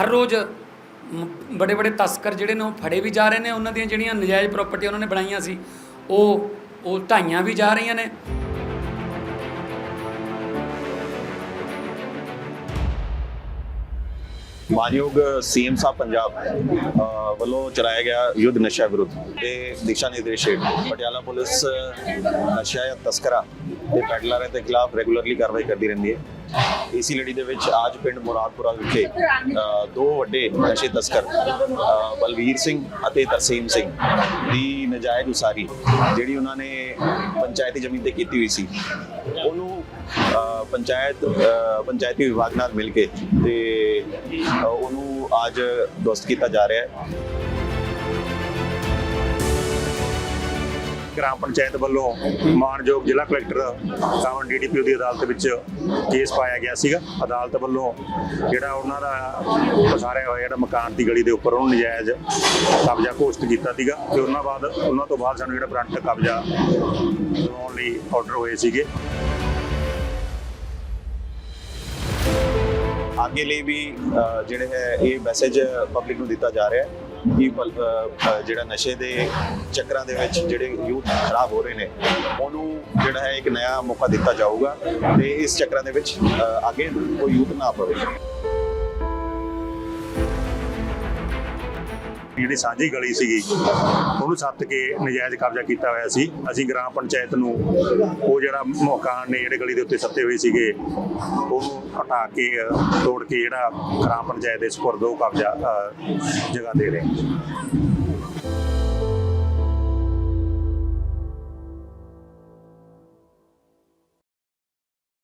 ਹਰ ਰੋਜ਼ ਬੜੇ ਬੜੇ ਤਸਕਰ ਜਿਹੜੇ ਨੇ ਉਹ ਫੜੇ ਵੀ ਜਾ ਰਹੇ ਨੇ, ਉਹਨਾਂ ਦੀਆਂ ਜਿਹੜੀਆਂ ਨਜਾਇਜ਼ ਪ੍ਰਾਪਰਟੀ ਉਹਨਾਂ ਨੇ ਬਣਾਈਆਂ ਸੀ, ਉਹ ਉਹ ਢਾਈਆਂ ਵੀ ਜਾ ਰਹੀਆਂ ਨੇ। ਮਾਨਯੋਗ ਸੀਐਮ ਸਾਹਿਬ ਪੰਜਾਬ ਵੱਲੋਂ ਚਲਾਇਆ ਗਿਆ ਯੁੱਧ ਨਸ਼ਾ ਵਿਰੁੱਧ ਦੇ ਦਿਸ਼ਾ ਨਿਰਦੇਸ਼ ਹੇਠ। ਪਟਿਆਲਾ ਪੁਲਿਸ ਨਸ਼ਾ ਜਾਂ ਤਸਕਰਾ ਤੇ ਪੈਡਲਰਾਂ ਦੇ ਖਿਲਾਫ ਰੈਗੂਲਰਲੀ ਕਾਰਵਾਈ ਕਰਦੀ ਰਹਿੰਦੀ ਹੈ। ਇਸੀ ਲੜੀ ਦੇ ਵਿੱਚ ਅੱਜ ਪਿੰਡ ਮੁਰਾਦਪੁਰਾ ਵਿਖੇ ਦੋ ਵੱਡੇ ਨਸ਼ੇ ਤਸਕਰ ਅ, ਬਲਵੀਰ ਸਿੰਘ ਅਤੇ ਤਰਸੀਮ ਸਿੰਘ ਦੀ ਨਜਾਇਜ਼ ਉਸਾਰੀ ਜਿਹੜੀ ਉਹਨਾਂ ਨੇ ਪੰਚਾਇਤੀ ਜ਼ਮੀਨ ਤੇ ਕੀਤੀ ਹੋਈ ਸੀ ਪੰਚਾਇਤ ਪੰਚਾਇਤੀ ਵਿਭਾਗ ਨਾਲ ਮਿਲ ਕੇ ਤੇ ਉਹਨੂੰ ਅੱਜ ਦੁਸਤ ਕੀਤਾ ਜਾ ਰਿਹਾ ਹੈ। ਗ੍ਰਾਮ ਪੰਚਾਇਤ ਵੱਲੋਂ ਮਾਨਯੋਗ ਜ਼ਿਲ੍ਹਾ ਕਲੈਕਟਰ ਕਾਵਨ ਡੀਡੀਪੀਓ ਦੀ ਅਦਾਲਤ ਵਿੱਚ ਕੇਸ ਪਾਇਆ ਗਿਆ ਸੀਗਾ। ਅਦਾਲਤ ਵੱਲੋਂ ਜਿਹੜਾ ਉਹਨਾਂ ਦਾ ਪਸਾਰਿਆ ਹੋਇਆ ਜਿਹੜਾ ਮਕਾਨ ਦੀ ਗਲੀ ਦੇ ਉੱਪਰ ਉਹਨੂੰ ਨਜਾਇਜ਼ ਕਬਜ਼ਾ ਘੋਸ਼ਿਤ ਕੀਤਾ ਸੀਗਾ ਤੇ ਉਹਨਾਂ ਬਾਅਦ, ਉਹਨਾਂ ਤੋਂ ਬਾਅਦ ਸਾਨੂੰ ਜਿਹੜਾ ਬਰੰਟ ਕਬਜ਼ਾ ਦਿਵਾਉਣ ਲਈ ਆਰਡਰ ਹੋਏ ਸੀਗੇ। ਅੱਗੇ ਲਈ ਵੀ ਜਿਹੜੇ ਹੈ, ਇਹ ਮੈਸੇਜ ਪਬਲਿਕ ਨੂੰ ਦਿੱਤਾ ਜਾ ਰਿਹਾ ਹੈ ਕਿ ਪਲ- ਜਿਹੜਾ ਨਸ਼ੇ ਦੇ ਚੱਕਰਾਂ ਦੇ ਵਿੱਚ ਜਿਹੜੇ ਯੂਥ ਖਰਾਬ ਹੋ ਰਹੇ ਨੇ, ਉਹਨੂੰ ਜਿਹੜਾ ਹੈ, ਇੱਕ ਨਵਾਂ ਮੌਕਾ ਦਿੱਤਾ ਜਾਊਗਾ ਤੇ ਇਸ ਚੱਕਰਾਂ ਦੇ ਵਿੱਚ ਅੱਗੇ ਕੋਈ ਯੂਥ ਨਾ ਪਵੇ। ਜਿਹੜੀ ਸਾਂਝੀ ਗਲੀ ਸੀਗੀ, ਉਹਨੂੰ ਸੱਤ ਕੇ ਨਜਾਇਜ਼ ਕਬਜ਼ਾ ਕੀਤਾ ਹੋਇਆ ਸੀ। ਅਸੀਂ ਗ੍ਰਾਮ ਪੰਚਾਇਤ ਨੂੰ ਉਹ ਜਿਹੜਾ ਮਕਾਨ ਨੇ ਜਿਹੜੇ ਗਲੀ ਦੇ ਉੱਤੇ ਸੱਤੇ ਹੋਏ ਸੀਗੇ, ਉਹਨੂੰ ਹਟਾ ਕੇ, ਤੋੜ ਕੇ ਜਿਹੜਾ ਗ੍ਰਾਮ ਪੰਚਾਇਤ ਦੇ ਸਪੁਰਦ ਉਹ ਕਬਜ਼ਾ ਜਗ੍ਹਾ ਦੇ ਰਹੇ